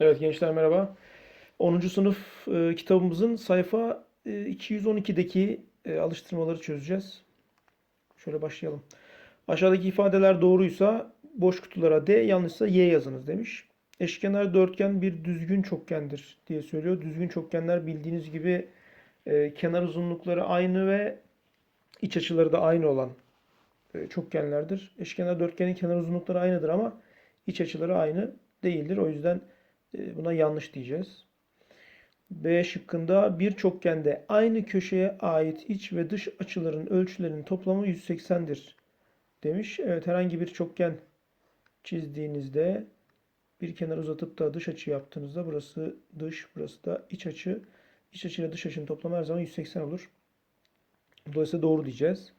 Evet gençler merhaba. 10. sınıf e, kitabımızın sayfa e, 212'deki e, alıştırmaları çözeceğiz. Şöyle başlayalım. Aşağıdaki ifadeler doğruysa boş kutulara D, yanlışsa Y yazınız demiş. Eşkenar dörtgen bir düzgün çokgendir diye söylüyor. Düzgün çokgenler bildiğiniz gibi e, kenar uzunlukları aynı ve iç açıları da aynı olan e, çokgenlerdir. Eşkenar dörtgenin kenar uzunlukları aynıdır ama iç açıları aynı değildir. O yüzden Buna yanlış diyeceğiz. B şıkkında bir çokgende aynı köşeye ait iç ve dış açıların ölçülerinin toplamı 180'dir demiş. Evet herhangi bir çokgen çizdiğinizde bir kenar uzatıp da dış açı yaptığınızda burası dış, burası da iç açı. İç açı ile dış açının toplamı her zaman 180 olur. Dolayısıyla doğru diyeceğiz.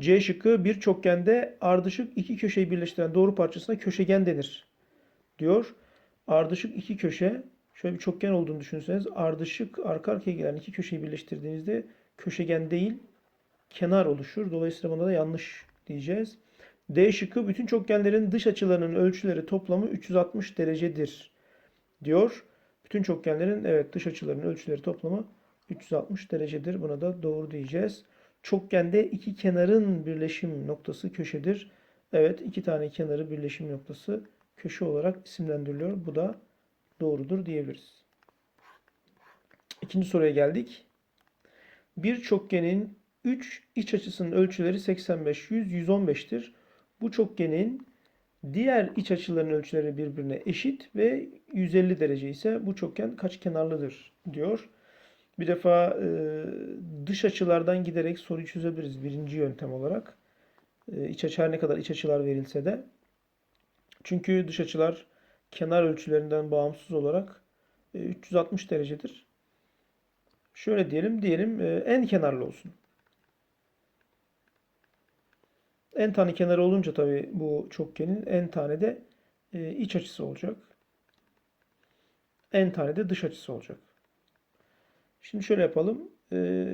C şıkkı bir çokgende ardışık iki köşeyi birleştiren doğru parçasına köşegen denir diyor. Ardışık iki köşe şöyle bir çokgen olduğunu düşünseniz ardışık arka arkaya gelen iki köşeyi birleştirdiğinizde köşegen değil kenar oluşur. Dolayısıyla buna da yanlış diyeceğiz. D şıkkı bütün çokgenlerin dış açılarının ölçüleri toplamı 360 derecedir diyor. Bütün çokgenlerin evet dış açılarının ölçüleri toplamı 360 derecedir. Buna da doğru diyeceğiz. Çokgende iki kenarın birleşim noktası köşedir. Evet iki tane kenarı birleşim noktası köşe olarak isimlendiriliyor. Bu da doğrudur diyebiliriz. İkinci soruya geldik. Bir çokgenin 3 iç açısının ölçüleri 85, 100, 115'tir. Bu çokgenin diğer iç açıların ölçüleri birbirine eşit ve 150 derece ise bu çokgen kaç kenarlıdır diyor. Bir defa e, dış açılardan giderek soruyu çözebiliriz birinci yöntem olarak. E, iç açı her ne kadar iç açılar verilse de çünkü dış açılar kenar ölçülerinden bağımsız olarak 360 e, derecedir. Şöyle diyelim, diyelim e, en kenarlı olsun. En tane kenarı olunca tabii bu çokgenin en tane de e, iç açısı olacak. En tane de dış açısı olacak. Şimdi şöyle yapalım.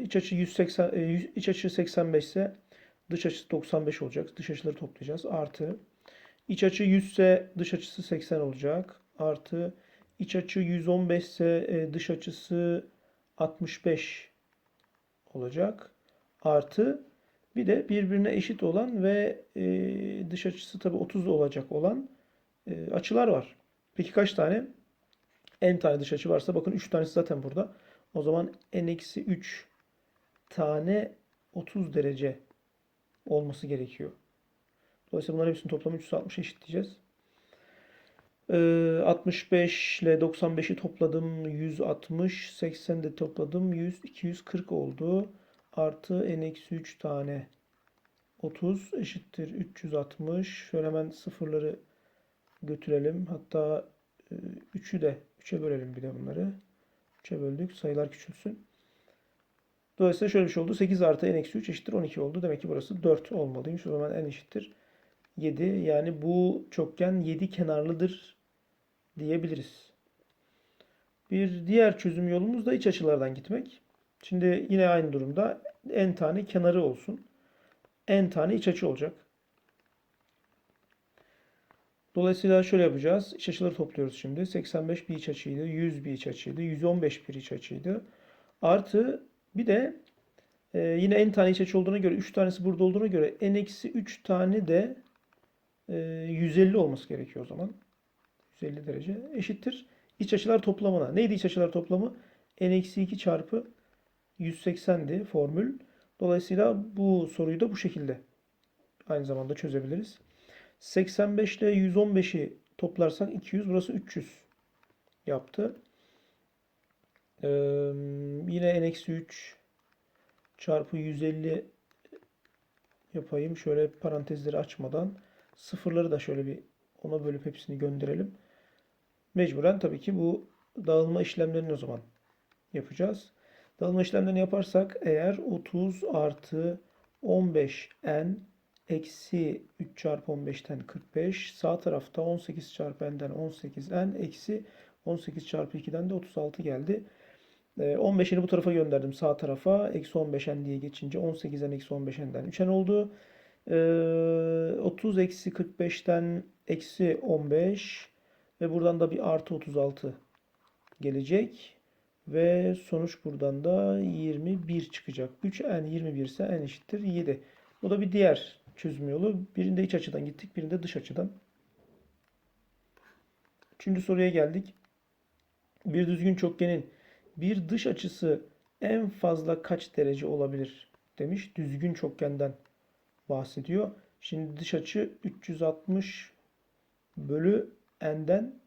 İç açı 180 iç açı 85 ise dış açısı 95 olacak. Dış açıları toplayacağız. Artı İç açı 100 ise dış açısı 80 olacak. Artı iç açı 115 ise e, dış açısı 65 olacak. Artı bir de birbirine eşit olan ve e, dış açısı tabi 30 olacak olan e, açılar var. Peki kaç tane? N tane dış açı varsa bakın 3 tanesi zaten burada. O zaman n-3 tane 30 derece olması gerekiyor. Dolayısıyla bunların hepsinin toplamı 360 eşitleyeceğiz. Ee, 65 ile 95'i topladım 160. 80 de topladım 100. 240 oldu. Artı n-3 tane 30 eşittir 360. Şöyle hemen sıfırları götürelim. Hatta 3'ü de 3'e bölelim bir de bunları. 3'e böldük. Sayılar küçülsün. Dolayısıyla şöyle bir şey oldu. 8 artı n-3 eşittir 12 oldu. Demek ki burası 4 olmalıymış. O zaman n eşittir 7 yani bu çokgen 7 kenarlıdır diyebiliriz. Bir diğer çözüm yolumuz da iç açılardan gitmek. Şimdi yine aynı durumda n tane kenarı olsun. n tane iç açı olacak. Dolayısıyla şöyle yapacağız. İç açıları topluyoruz şimdi. 85 bir iç açıydı. 100 bir iç açıydı. 115 bir iç açıydı. Artı bir de e, yine n tane iç açı olduğuna göre 3 tanesi burada olduğuna göre n-3 tane de 150 ee, olması gerekiyor o zaman. 150 derece eşittir. İç açılar toplamına. Neydi iç açılar toplamı? n-2 çarpı 180'di formül. Dolayısıyla bu soruyu da bu şekilde aynı zamanda çözebiliriz. 85 ile 115'i toplarsak 200. Burası 300 yaptı. Ee, yine n-3 çarpı 150 yapayım. Şöyle parantezleri açmadan. Sıfırları da şöyle bir ona bölüp hepsini gönderelim. Mecburen tabii ki bu dağılma işlemlerini o zaman yapacağız. Dağılma işlemlerini yaparsak eğer 30 artı 15n eksi 3 çarpı 15'ten 45 sağ tarafta 18 çarpı n'den 18n eksi 18 çarpı 2'den de 36 geldi. 15'ini ee, bu tarafa gönderdim sağ tarafa. Eksi 15n diye geçince 18'den eksi 15n'den 3n oldu. 30 ee, eksi 45'ten eksi 15 Ve buradan da bir artı 36 gelecek. Ve sonuç buradan da 21 çıkacak. 3n 21 ise n eşittir 7. Bu da bir diğer çözüm yolu. Birinde iç açıdan gittik, birinde dış açıdan. Üçüncü soruya geldik. Bir düzgün çokgenin bir dış açısı en fazla kaç derece olabilir demiş. Düzgün çokgenden bahsediyor. Şimdi dış açı 360 bölü n'den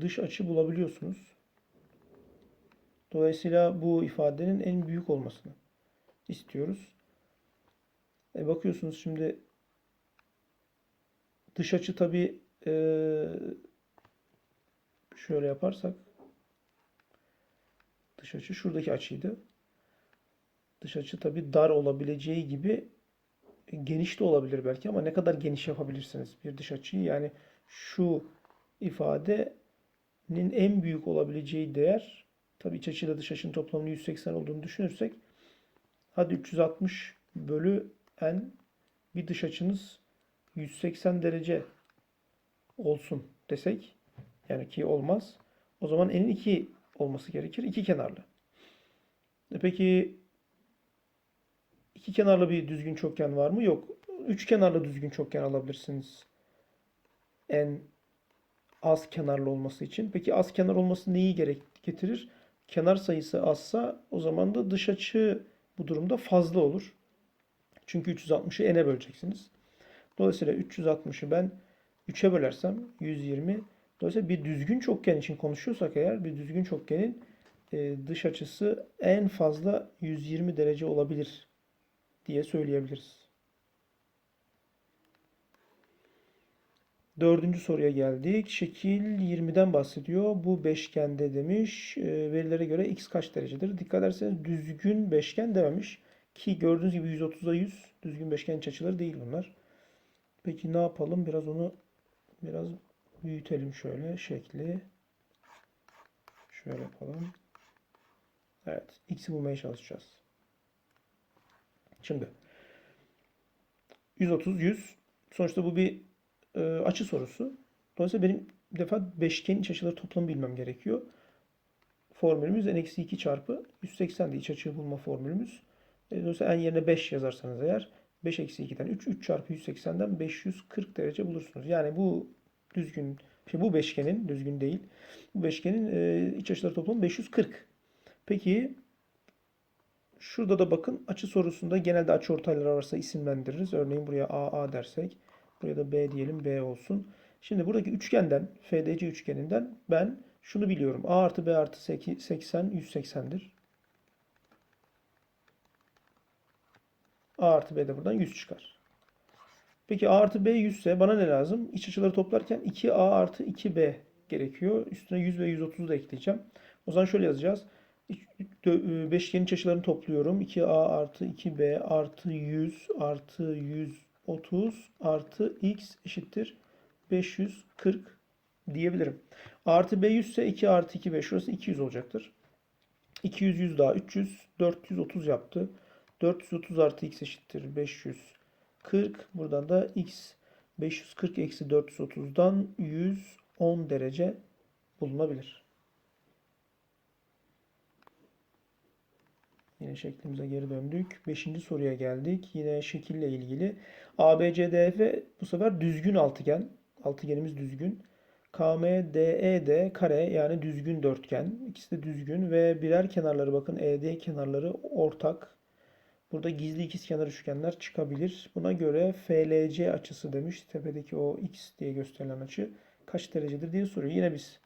dış açı bulabiliyorsunuz. Dolayısıyla bu ifadenin en büyük olmasını istiyoruz. E bakıyorsunuz şimdi dış açı tabi şöyle yaparsak dış açı şuradaki açıydı. Dış açı tabi dar olabileceği gibi geniş de olabilir belki ama ne kadar geniş yapabilirsiniz bir dış açıyı yani şu ifadenin en büyük olabileceği değer tabi iç açıyla dış açının toplamının 180 olduğunu düşünürsek hadi 360 bölü n bir dış açınız 180 derece olsun desek yani ki olmaz. O zaman n'in 2 olması gerekir. iki kenarlı. E peki iki kenarlı bir düzgün çokgen var mı? Yok. Üç kenarlı düzgün çokgen alabilirsiniz. En az kenarlı olması için. Peki az kenar olması neyi gerek getirir? Kenar sayısı azsa o zaman da dış açı bu durumda fazla olur. Çünkü 360'ı n'e böleceksiniz. Dolayısıyla 360'ı ben 3'e bölersem 120. Dolayısıyla bir düzgün çokgen için konuşuyorsak eğer bir düzgün çokgenin dış açısı en fazla 120 derece olabilir diye söyleyebiliriz. Dördüncü soruya geldik. Şekil 20'den bahsediyor. Bu beşgende demiş. E, verilere göre x kaç derecedir? Dikkat ederseniz düzgün beşgen dememiş. Ki gördüğünüz gibi 130'a 100 düzgün beşgen iç açıları değil bunlar. Peki ne yapalım? Biraz onu biraz büyütelim şöyle şekli. Şöyle yapalım. Evet. X'i bulmaya çalışacağız. Şimdi 130 100 sonuçta bu bir e, açı sorusu. Dolayısıyla benim bir defa beşgenin iç açıları toplamı bilmem gerekiyor. Formülümüz n-2 çarpı 180 de iç açıyı bulma formülümüz. E, dolayısıyla n yerine 5 yazarsanız eğer 5 eksi 2'den 3, 3 çarpı 180'den 540 derece bulursunuz. Yani bu düzgün, şey bu beşgenin, düzgün değil, bu beşgenin e, iç açıları toplamı 540. Peki şurada da bakın açı sorusunda genelde açı ortayları varsa isimlendiririz. Örneğin buraya AA dersek, buraya da B diyelim B olsun. Şimdi buradaki üçgenden, FDC üçgeninden ben şunu biliyorum. A artı B artı 80 180'dir. A artı B de buradan 100 çıkar. Peki A artı B 100 ise bana ne lazım? İç açıları toplarken 2A artı 2B gerekiyor. Üstüne 100 ve 130 da ekleyeceğim. O zaman şöyle yazacağız. Beşgenin iç açılarını topluyorum. 2A artı 2B artı 100 artı 130 artı x eşittir 540 diyebilirim. Artı B 100 ise 2 artı 2B şurası 200 olacaktır. 200 100 daha 300 430 yaptı. 430 artı x eşittir 540. Buradan da x 540 eksi 430'dan 110 derece bulunabilir. Yine şeklimize geri döndük. Beşinci soruya geldik. Yine şekille ilgili. ABCDF bu sefer düzgün altıgen. Altıgenimiz düzgün. KMDE de kare yani düzgün dörtgen. İkisi de düzgün ve birer kenarları bakın ED kenarları ortak. Burada gizli ikizkenar üçgenler çıkabilir. Buna göre FLC açısı demiş. Tepedeki o x diye gösterilen açı kaç derecedir diye soruyor. Yine biz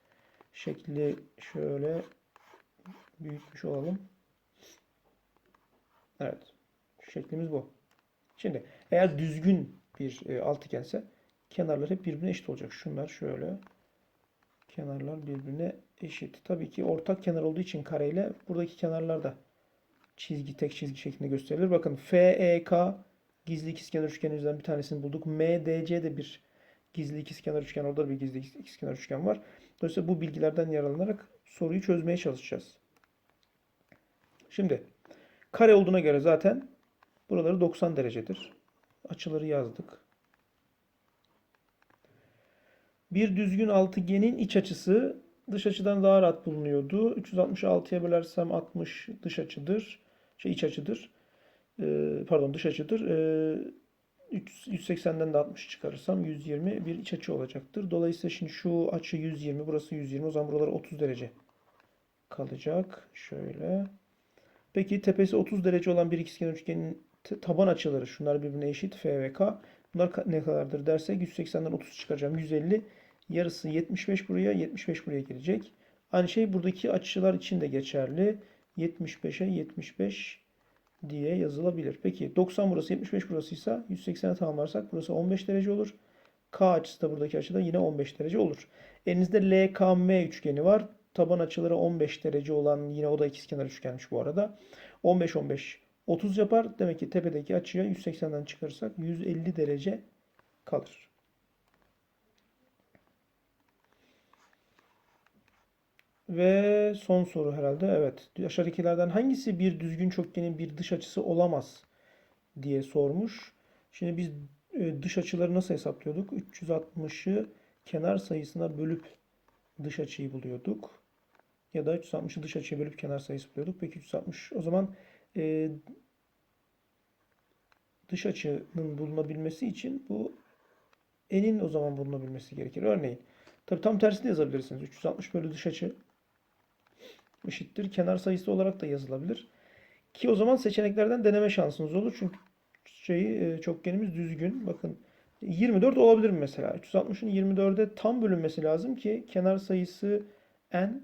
şekli şöyle büyütmüş olalım. Evet. Şeklimiz bu. Şimdi eğer düzgün bir e, altıgense kenarlar hep birbirine eşit olacak. Şunlar şöyle. Kenarlar birbirine eşit. Tabii ki ortak kenar olduğu için kareyle buradaki kenarlar da çizgi tek çizgi şeklinde gösterilir. Bakın FEK gizli ikizkenar üçgenimizden bir tanesini bulduk. MDC de bir gizli ikizkenar üçgen. Orada da bir gizli ikizkenar üçgen var. Dolayısıyla bu bilgilerden yararlanarak soruyu çözmeye çalışacağız. Şimdi kare olduğuna göre zaten buraları 90 derecedir. Açıları yazdık. Bir düzgün altıgenin iç açısı dış açıdan daha rahat bulunuyordu. 366'ya bölersem 60 dış açıdır. Şey iç açıdır. Ee, pardon dış açıdır. Ee, 3 180'den de 60 çıkarırsam 120 bir iç açı olacaktır. Dolayısıyla şimdi şu açı 120, burası 120. O zaman buralar 30 derece kalacak. Şöyle. Peki tepesi 30 derece olan bir ikizkenar üçgenin taban açıları şunlar birbirine eşit F ve K. Bunlar ne kadardır dersek 180'den 30 çıkaracağım. 150. Yarısı 75 buraya, 75 buraya gelecek. Aynı şey buradaki açılar için de geçerli. 75'e 75 diye yazılabilir. Peki 90 burası 75 burasıysa 180'e tamamlarsak burası 15 derece olur. K açısı da buradaki açıda yine 15 derece olur. Elinizde LKM üçgeni var. Taban açıları 15 derece olan yine o da ikizkenar üçgenmiş bu arada. 15 15 30 yapar. Demek ki tepedeki açıya 180'den çıkarırsak 150 derece kalır. Ve son soru herhalde. Evet. Aşağıdakilerden hangisi bir düzgün çokgenin bir dış açısı olamaz diye sormuş. Şimdi biz e, dış açıları nasıl hesaplıyorduk? 360'ı kenar sayısına bölüp dış açıyı buluyorduk. Ya da 360'ı dış açıya bölüp kenar sayısı buluyorduk. Peki 360 o zaman e, dış açının bulunabilmesi için bu enin o zaman bulunabilmesi gerekir. Örneğin tabi tam tersini yazabilirsiniz. 360 bölü dış açı eşittir. Kenar sayısı olarak da yazılabilir. Ki o zaman seçeneklerden deneme şansınız olur. Çünkü şeyi e, çokgenimiz düzgün. Bakın 24 olabilir mi mesela? 360'ın 24'e tam bölünmesi lazım ki kenar sayısı n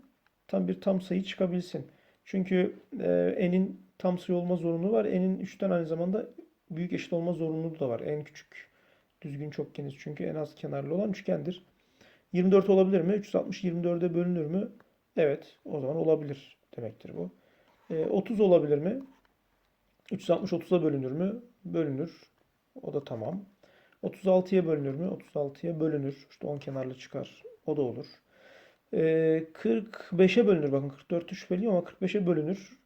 tam bir tam sayı çıkabilsin. Çünkü e, n'in tam sayı olma zorunluluğu var. N'in 3'ten aynı zamanda büyük eşit olma zorunluluğu da var. En küçük düzgün çokgeniz çünkü en az kenarlı olan üçgendir. 24 olabilir mi? 360 24'e bölünür mü? Evet, o zaman olabilir demektir bu. E, 30 olabilir mi? 360 30'a bölünür mü? Bölünür. O da tamam. 36'ya bölünür mü? 36'ya bölünür. İşte 10 kenarlı çıkar. O da olur. E, 45'e bölünür. Bakın 44 şüpheliyim ama 45'e bölünür.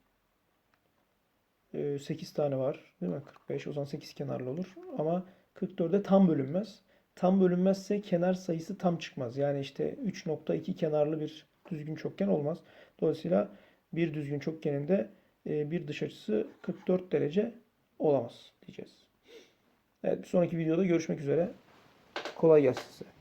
E, 8 tane var. Değil mi? 45. O zaman 8 kenarlı olur. Ama 44'e tam bölünmez. Tam bölünmezse kenar sayısı tam çıkmaz. Yani işte 3.2 kenarlı bir düzgün çokgen olmaz. Dolayısıyla bir düzgün çokgeninde e, bir dış açısı 44 derece olamaz diyeceğiz. Evet bir sonraki videoda görüşmek üzere. Kolay gelsin size.